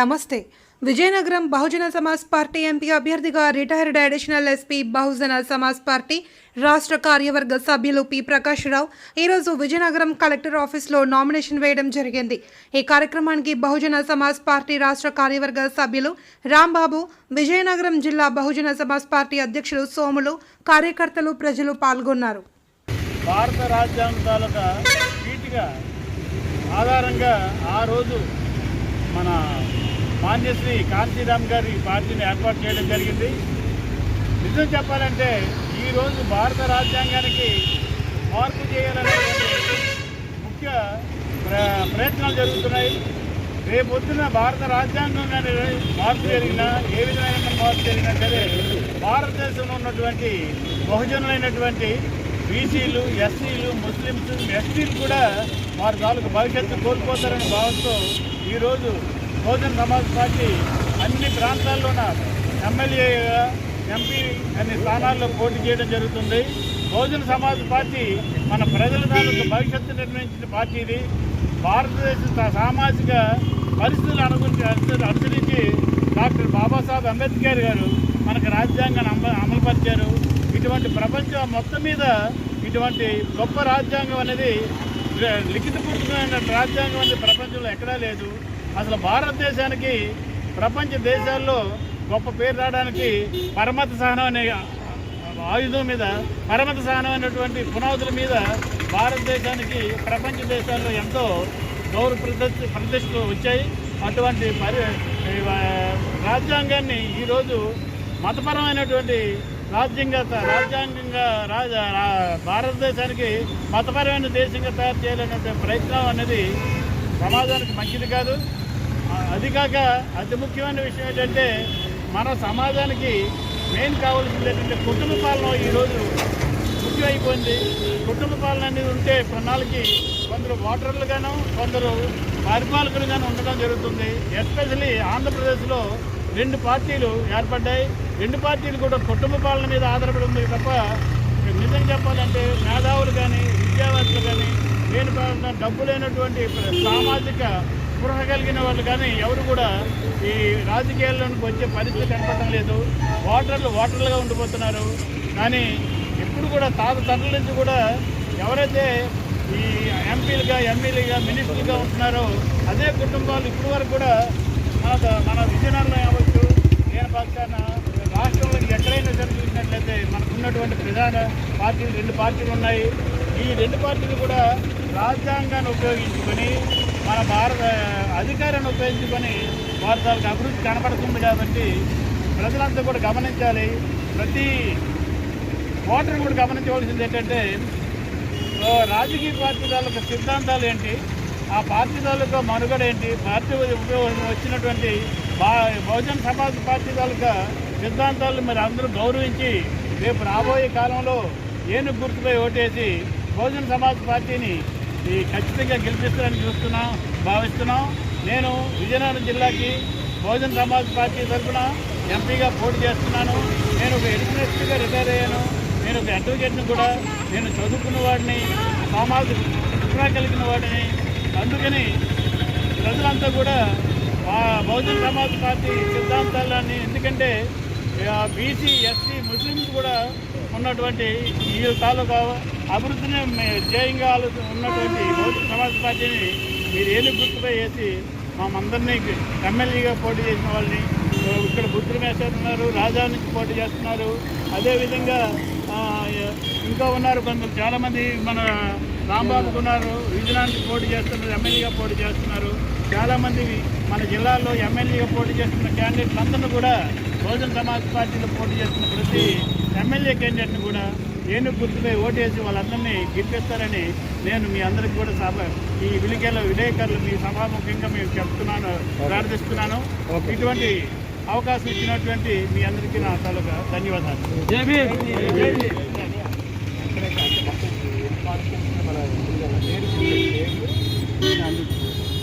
నమస్తే. Vizianagaram Bahujan Samaj party MP అభ్యర్థిగా retired additional SP Bahujan Samaj Party రాష్ట్ర కార్యవర్గ సభ్యులు పి. ప్రకాశ్రావు ఈరోజు విజయనగరం కలెక్టర్ ఆఫీస్లో నామినేషన్ వేయడం జరిగింది. ఈ కార్యక్రమానికి బహుజన సమాజ్ పార్టీ రాష్ట్ర కార్యవర్గ సభ్యులు రాంబాబు విజయనగరం జిల్లా బహుజన సమాజ్ పార్టీ అధ్యక్షులు సోములు కార్యకర్తలు ప్రజలు పాల్గొన్నారు. భారత ఆధారంగా ఆ రోజు మన మాన్యశ్రీ కాంతిరామ్ గారి పార్టీని ఏర్పాటు చేయడం జరిగింది. నిజం చెప్పాలంటే ఈరోజు భారత రాజ్యాంగానికి మార్పు చేయాలనేటువంటి ముఖ్య ప్ర ప్రయత్నాలు జరుగుతున్నాయి. రేపొద్దున భారత రాజ్యాంగంగానే మార్పు జరిగినా ఏ విధమైన మార్పు జరిగినా సరే భారతదేశంలో ఉన్నటువంటి బహుజనులైనటువంటి బీసీలు ఎస్సీలు ముస్లిమ్స్ ఎస్టీలు కూడా వారి తాలూకు భవిష్యత్తు కోల్పోతారని భావంతో ఈరోజు బహుజన్ సమాజ్ పార్టీ అన్ని ప్రాంతాల్లోన ఎమ్మెల్యేగా ఎంపీ అన్ని స్థానాల్లో పోటీ చేయడం జరుగుతుంది. బహుజన సమాజ్ పార్టీ మన ప్రజల తాలూకు భవిష్యత్తు నిర్ణయించిన పార్టీ ఇది. భారతదేశ సామాజిక పరిస్థితులు అనుగురించి అనుసరించి డాక్టర్ బాబాసాహెబ్ అంబేద్కర్ గారు మనకు రాజ్యాంగాన్ని అమ అమలుపరిచారు. ఇటువంటి ప్రపంచం మొత్తం మీద ఇటువంటి గొప్ప రాజ్యాంగం అనేది లిఖితపూర్వకమైన రాజ్యాంగం అనేది ప్రపంచంలో ఎక్కడా లేదు. అసలు భారతదేశానికి ప్రపంచ దేశాల్లో గొప్ప పేరు రావడానికి పరమత సహనం అనే ఆయుధం మీద పరమత సహనం అనేటువంటి పునాదుల మీద భారతదేశానికి ప్రపంచ దేశాల్లో ఎంతో గౌరవ ప్రతిష్ట ప్రతిష్టలు వచ్చాయి. అటువంటి పరి రాజ్యాంగాన్ని ఈరోజు మతపరమైనటువంటి రాజ్యంగా రాజ్యాంగంగా రాజ భారతదేశానికి మతపరమైన దేశంగా తయారు చేయాలనే ప్రయత్నం అనేది సమాజానికి మంచిది కాదు. అది కాక అతి ముఖ్యమైన విషయం ఏంటంటే మన సమాజానికి మెయిన్ కావాల్సింది ఏంటంటే కుటుంబ పాలన ఈరోజు ముఖ్యమైపోయింది. కుటుంబ పాలన అనేది ఉంటే కొన్నాళ్ళకి కొందరు ఓటర్లుగాను కొందరు పరిపాలకులుగాను ఉండడం జరుగుతుంది. ఎస్పెషలీ ఆంధ్రప్రదేశ్లో రెండు పార్టీలు ఏర్పడ్డాయి. రెండు పార్టీలు కూడా కుటుంబ పాలన మీద ఆధారపడి ఉంది తప్ప నిజం చెప్పాలంటే మేధావులు కానీ విద్యావేత్తలు కానీ లేని పాలన డబ్బు లేనటువంటి సామాజిక స్పృహ కలిగిన వాళ్ళు కానీ ఎవరు కూడా ఈ రాజకీయాల్లోకి వచ్చే పరిస్థితి కనపడటం లేదు. ఓటర్లు ఓటర్లుగా ఉండిపోతున్నారు. కానీ ఎప్పుడు కూడా తాత తండ్రుల నుంచి కూడా ఎవరైతే ఈ ఎంపీలుగా ఎమ్మెల్యేగా మినిస్టర్గా ఉంటున్నారో అదే కుటుంబాలు ఇప్పటి వరకు కూడా మన మన విజయనగరం కావచ్చు నేను పక్షాన రాష్ట్రంలో ఎక్కడైనా సరే చూసినట్లయితే మనకు ఉన్నటువంటి ప్రధాన పార్టీలు రెండు పార్టీలు ఉన్నాయి. ఈ రెండు పార్టీలు కూడా రాజ్యాంగాన్ని ఉపయోగించుకొని మన భారత అధికారాన్ని ఉపయోగించుకొని వారు దానికి అభివృద్ధి కనపడుతుంది కాబట్టి ప్రజలంతా కూడా గమనించాలి. ప్రతి ఓటర్ కూడా గమనించవలసింది ఏంటంటే రాజకీయ పార్టీ తాలూకా సిద్ధాంతాలు ఏంటి? ఆ పార్టీ తాలూకా మనుగడ ఏంటి? పార్టీ ఉపయోగం వచ్చినటువంటి బా బహుజన్ సమాజ్ పార్టీ తాలూకా సిద్ధాంతాలను మరి అందరూ గౌరవించి రేపు రాబోయే కాలంలో ఏను గుర్తుపై ఓటేసి బహుజన్ సమాజ్ పార్టీని ఖచ్చితంగా గెలిపిస్తారని చూస్తున్నాం భావిస్తున్నాం. నేను విజయనగరం జిల్లాకి బహుజన్ సమాజ్ పార్టీ తరఫున ఎంపీగా పోటీ చేస్తున్నాను. నేను ఒక ఎడిషనలిస్ట్గా రిటైర్ అయ్యాను. నేను ఒక అడ్వకేట్ని కూడా నేను చదువుకున్న వాడిని సామాజిక శిక్షణ కలిగిన వాడిని. అందుకని ప్రజలంతా కూడా మా బహుజన్ సమాజ్ పార్టీ సిద్ధాంతాలని ఎందుకంటే బీసీ ఎస్సీ ముస్లిమ్స్ కూడా ఉన్నటువంటి ఈ తాలూకా అభివృద్ధిని మే- ధ్యేయంగా ఆలోచన ఉన్నటువంటి బహుజన్ సమాజ్ పార్టీని మీరు ఏలు గుర్తుపై వేసి మామందరినీ ఎమ్మెల్యేగా పోటీ చేసిన వాళ్ళని ఇక్కడ బుద్ధులు వేసేస్తున్నారు ఉన్నారు రాజా నుంచి పోటీ చేస్తున్నారు. అదేవిధంగా ఇంకా ఉన్నారు కొందరు. చాలామంది మన రాంబాబుకు ఉన్నారు విజయనానికి పోటీ చేస్తున్నారు ఎమ్మెల్యేగా పోటీ చేస్తున్నారు. చాలామంది మన జిల్లాలో ఎమ్మెల్యేగా పోటీ చేస్తున్న క్యాండిడేట్లు అందరూ కూడా బహుజన సమాజ్ పార్టీలో పోటీ చేస్తున్న ప్రతి ఎమ్మెల్యే క్యాండిడేట్ని కూడా ఏనుగు గుర్తుపై ఓటేసి వాళ్ళందరినీ గెలిపిస్తారని నేను మీ అందరికి కూడా సభ ఈ విలికేల విలేకరులు మీ సభాముఖంగా మేము చెప్తున్నాను ప్రార్థిస్తున్నాను. ఇటువంటి అవకాశం ఇచ్చినటువంటి మీ అందరికీ నా తాలూకా ధన్యవాదాలు.